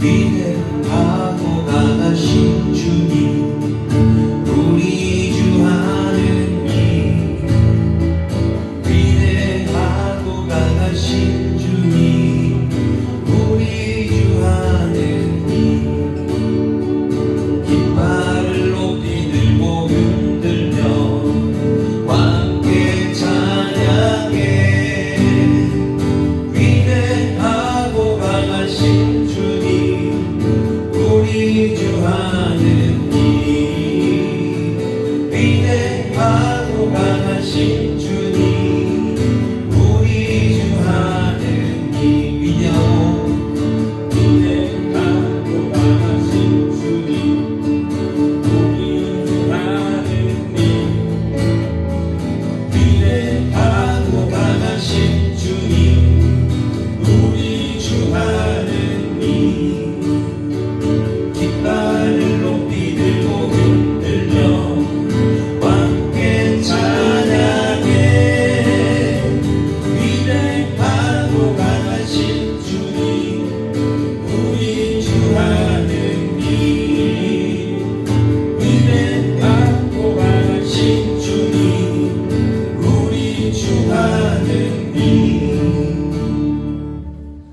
위대하고 나가신 주님 우리 주 하느님 위대하고 나가신 위대하고 강하신 주